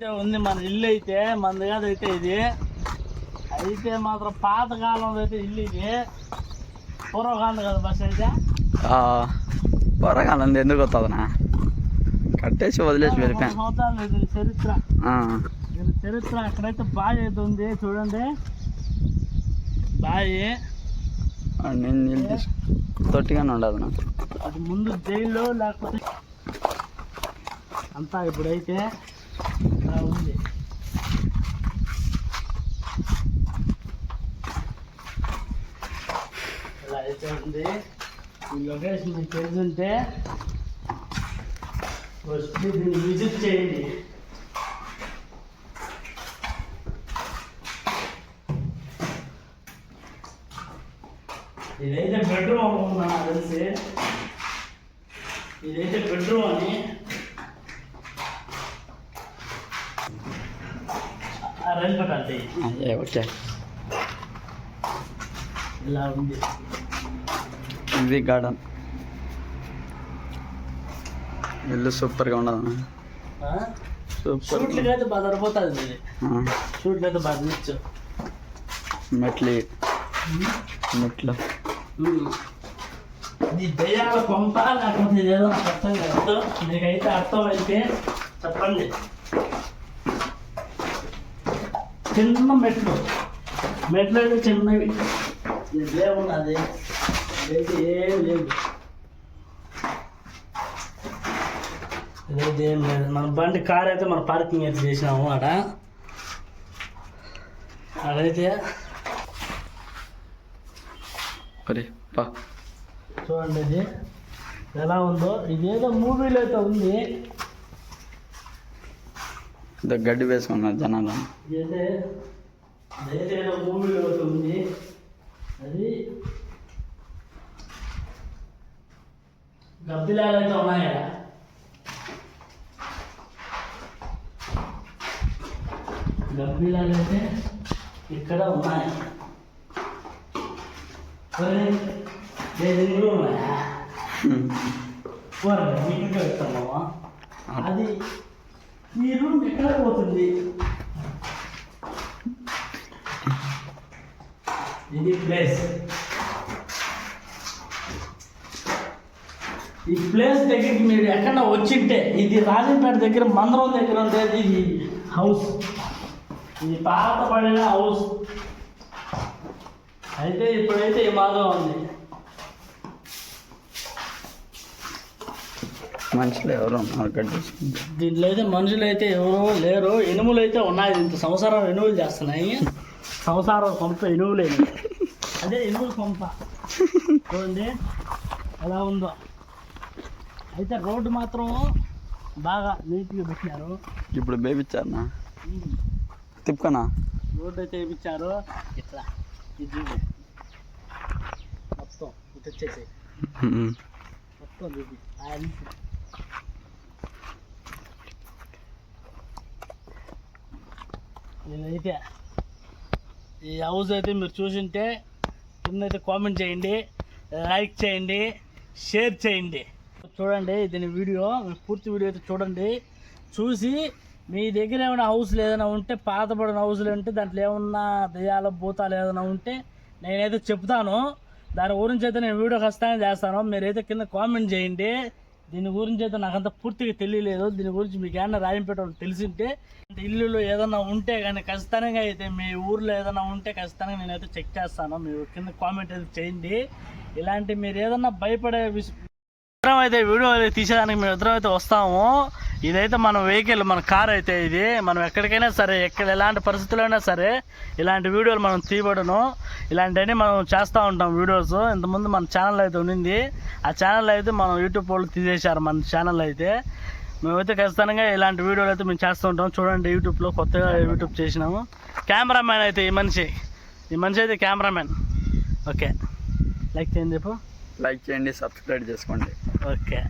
అయితే ఉంది మన ఇల్లు అయితే మనది కాదు అయితే ఇది. అయితే మాత్రం పాతకాలం అయితే ఇల్లు ఇది. పూర్వకాలం కదా బస్ అయితే? పొరగాలంది ఎందుకు వస్తుందనా కట్టేసి వదిలేసి వెళ్ళిపోయాను సంవత్సరాలు ఇది చరిత్ర. దీని చరిత్ర. అక్కడైతే బావి అయితే ఉంది చూడండి. బావి. నేను నీళ్ళు తీసు తొట్టిగానే ఉండదు నాకు అది ముందు జైల్లో లేకపోతే అంతా ఇప్పుడైతే ఉంది ఇలా అయితే ఉంది ఈ లొకేషన్ మీకు తెలుసుంటే వచ్చి దీన్ని విజిట్ చేయండి ఇదైతే బెడ్రూమ్ అనుకుంటున్నా తెలిసి? ఇదైతే బెడ్రూమ్ అని అదే ఓకే. ఇలా ఉంది. ఇది గార్డెన్. ఇల్లు సూపర్గా ఉండదు సూపర్. షూట్లకి అయితే బాగా సరిపోతుంది ఇది షూట్లు అయితే బాగా నిచ్చు మెట్లు. మెట్లు. ఇది దయ్యాల లేకపోతే అర్థం కాదు. మీకైతే అర్థమైతే చెప్పండి. చిన్న మెట్లు. మెట్లు అయితే చిన్నవి. ఇదైతే ఏం లేదు. ఇదైతే ఏం లేదు. మన బండి కార్ అయితే మన పార్కింగ్ అయితే చేసినాము మరి పా. చూడండి ఇది ఎలా ఉందో. ఇదేదో మూవీలో అయితే ఉంది. ఇదో గడ్డి వేసుకున్నారు జనాలు. ఇదైతే ఇదైతే ఏదో మూవీలో అయితే ఉంది. అది గబ్బిలాలు అయితే ఉన్నాయి? అయితే ఇక్కడ ఉన్నాయి? ఉన్నాయా. అది ఈ రూమ్ ఎక్కడ పోతుంది? ఇది ప్లేస్ ఈ ప్లేస్ దగ్గరికి మీరు ఎక్కడ వచ్చింటే ఇది రాజంపేట దగ్గర మందరం దగ్గర ఉండేది ఇది హౌస్ ఇది పాత పడిన హౌస్ అయితే ఇప్పుడైతే ఈ మాదిరిగా ఉంది. మనుషులు ఎవరు దీంట్లో అయితే మనుషులు అయితే ఎవరో లేరు ఎనుములు అయితే ఉన్నాయి. ఇంత సంవత్సరం ఎనుములు చేస్తున్నాయి. సంవత్సరం కొంప ఎనుములు. అదే ఎనుములు కొంప. చూడండి ఎలా ఉందో. అయితే రోడ్డు మాత్రం బాగా నీట్గా పెట్టినారు ఇప్పుడు బేబిచ్చారనా తిప్పుకనా? రోడ్డు అయితే వేయించారు ఇట్లా. ఇది. మొత్తం. ఇటు వచ్చేసి మొత్తం చూపి ఆ నుంచి. నేనైతే ఈ హౌస్ అయితే మీరు చూసింటే కిందైతే కామెంట్ చేయండి లైక్ చేయండి షేర్ చేయండి. చూడండి దీని వీడియో మీరు పూర్తి వీడియో అయితే చూడండి. చూసి మీ దగ్గర ఏమైనా హౌస్లు ఏదైనా ఉంటే పాతపడిన హౌస్లు ఉంటే దాంట్లో ఏమన్నా దయాల భూతాలు ఏదైనా ఉంటే నేనైతే చెప్తాను. దాని గురించి అయితే నేను వీడియో ఖచ్చితంగా చేస్తాను. మీరైతే కింద కామెంట్ చేయండి. దీని గురించి అయితే నాకంత పూర్తిగా తెలియలేదు. దీని గురించి మీకు ఏమన్నా రాయంపేట వాళ్ళు తెలిసింటే ఇల్లులో ఏదైనా ఉంటే కానీ ఖచ్చితంగా అయితే మీ ఊర్లో ఏదైనా ఉంటే ఖచ్చితంగా నేనైతే చెక్ చేస్తాను. మీరు కింద కామెంట్ అయితే చేయండి. ఇలాంటి మీరు ఏదన్నా భయపడే విషయం అయితే వీడియో అయితే తీసేదానికి మేము ఇద్దరం అయితే వస్తాము. ఇదైతే మన వెహికల్ మన కార్ అయితే ఇది. మనం ఎక్కడికైనా సరే ఎక్కడ ఎలాంటి పరిస్థితులైనా సరే ఇలాంటి వీడియోలు మనం తీయబడను. ఇలాంటివన్నీ మనం చేస్తూ ఉంటాం వీడియోస్. ఇంతకుముందు మన ఛానల్ అయితే ఉండింది ఆ ఛానల్ అయితే మనం యూట్యూబ్ వాళ్ళు తీసేశారు మన ఛానల్ అయితే. మేమైతే ఖచ్చితంగా ఇలాంటి వీడియోలు అయితే మేము చేస్తూ ఉంటాం. చూడండి యూట్యూబ్లో కొత్తగా యూట్యూబ్ చేసినాము. కెమెరామ్యాన్ అయితే ఈ మనిషి. ఈ మనిషి అయితే కెమెరామ్యాన్. ఓకే. లైక్ చేయండి చెప్పు. లైక్ చేయండి సబ్స్క్రైబ్ చేసుకోండి. ఓకే.